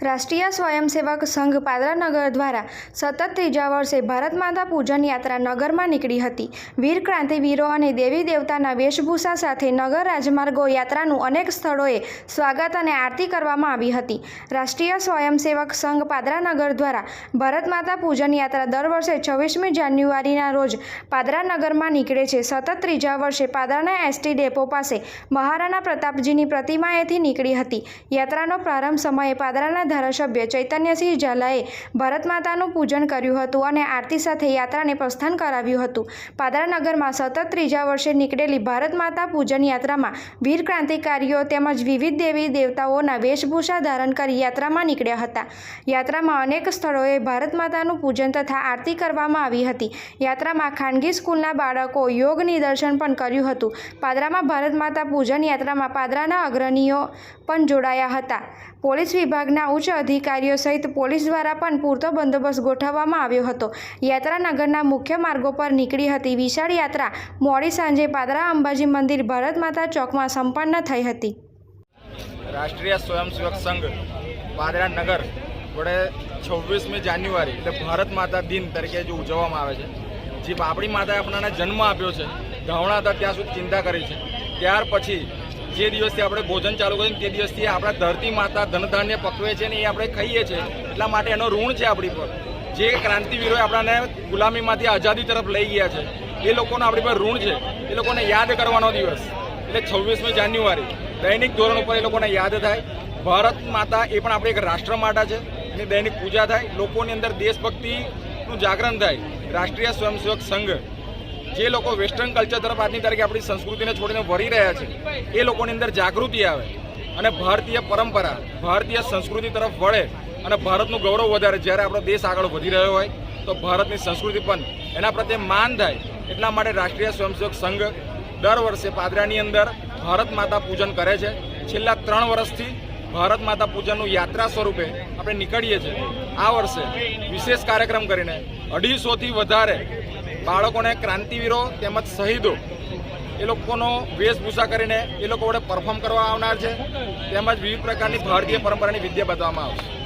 રાષ્ટ્રીય સ્વયંસેવક સંઘ પાદરાનગર દ્વારા સતત ત્રીજા વર્ષે ભારત માતા પૂજન યાત્રા નગરમાં નીકળી હતી. વીર ક્રાંતિવીરો અને દેવી દેવતાના વેશભૂષા સાથે નગર રાજમાર્ગો યાત્રાનું અનેક સ્થળોએ સ્વાગત અને આરતી કરવામાં આવી હતી. રાષ્ટ્રીય સ્વયંસેવક સંઘ પાદરાનગર દ્વારા ભારત માતા પૂજન યાત્રા દર વર્ષે છવ્વીસમી જાન્યુઆરીના રોજ પાદરાનગરમાં નીકળે છે. સતત ત્રીજા વર્ષે પાદરાના એસટી ડેપો પાસે મહારાણા પ્રતાપજીની પ્રતિમાએથી નીકળી હતી. યાત્રાનો પ્રારંભ સમયે પાદરાના ધારાસભ્ય ચૈતન્યસિંહ ઝાલાએ ભારત માતાનું પૂજન કર્યું હતું અને આરતી સાથે યાત્રાને પ્રસ્થાન કરાવ્યું હતું. પાદરાનગરમાં સતત ત્રીજા વર્ષે નીકળેલી ભારત માતા પૂજન યાત્રામાં વીર ક્રાંતિકારીઓ તેમજ વિવિધ દેવી દેવતાઓના વેશભૂષા ધારણ કરી યાત્રામાં નીકળ્યા હતા. યાત્રામાં અનેક સ્થળોએ ભારત માતાનું પૂજન તથા આરતી કરવામાં આવી હતી. યાત્રામાં ખાનગી સ્કૂલના બાળકો યોગ નિદર્શન પણ કર્યું હતું. પાદરામાં ભારત માતા પૂજન યાત્રામાં પાદરાના અગ્રણીઓ પણ જોડાયા હતા. પોલીસ વિભાગના ઉચ્ચ અધિકારીઓ સહિત પોલીસ દ્વારા પણ પૂરતો બંદોબસ્ત ગોઠવવામાં આવ્યો હતો. યાત્રા નગરના મુખ્ય માર્ગો પર નીકળી હતી વિશાળ યાત્રા. મોડી સાંજે પાદરા અંબાજી મંદિર ભારત માતા ચોકમાં સંપન્ન થઈ હતી. રાષ્ટ્રીય સ્વયંસેવક સંઘ પાદરા નગર વડે છવ્વીસમી જાન્યુઆરી એટલે ભારત માતા દિન તરીકે જે ઉજવવામાં આવે છે. જે આપણી માતાએ આપણાને જન્મ આપ્યો છે, ધાવણા હતા ત્યાં સુધી ચિંતા કરી છે. ત્યાર પછી જે દિવસથી આપણે ભોજન ચાલુ કર્યું તે દિવસથી આપણા ધરતી માતા ધનધાન્ય પકવે છે ને એ આપણે ખાઈએ છીએ. એટલા માટે એનો ઋણ છે આપણી પર. જે ક્રાંતિવીરોએ આપણાને ગુલામીમાંથી આઝાદી તરફ લઈ ગયા છે, એ લોકોનો આપણી પર ઋણ છે. એ લોકોને યાદ કરવાનો દિવસ, એટલે છવ્વીસમી જાન્યુઆરી, દૈનિક ધોરણ ઉપર એ લોકોને યાદ થાય. ભારત માતા એ પણ આપણે એક રાષ્ટ્ર માતા છે, એની દૈનિક પૂજા થાય. લોકોની અંદર દેશભક્તિનું જાગરણ થાય. રાષ્ટ્રીય સ્વયંસેવક સંઘ જે લોકો વેસ્ટર્ન કલ્ચર તરફ આજની તારીખે આપણી સંસ્કૃતિને છોડીને વળી રહ્યા છે, એ લોકોની અંદર જાગૃતિ આવે અને ભારતીય પરંપરા, ભારતીય સંસ્કૃતિ તરફ વળે અને ભારતનું ગૌરવ વધારે. જ્યારે આપણો દેશ આગળ વધી રહ્યો હોય, તો ભારતની સંસ્કૃતિ પણ એના પ્રત્યે માન થાય, એટલા માટે રાષ્ટ્રીય સ્વયંસેવક સંઘ દર વર્ષે પાદરાની અંદર ભારત માતા પૂજન કરે છે. છેલ્લા ત્રણ વર્ષથી ભારત માતા પૂજનનું યાત્રા સ્વરૂપે આપણે નીકળીએ છીએ. આ વર્ષે વિશેષ કાર્યક્રમ કરીને અઢીસોથી વધારે બાળકોને ક્રાંતિવીરો તેમજ શહીદો એ લોકોનો વેશભૂષા કરીને એ લોકો વડે પરફોર્મ કરવા આવનાર છે. તેમજ વિવિધ પ્રકારની ભારતીય પરંપરાની વિદ્યા બતાવવામાં આવશે.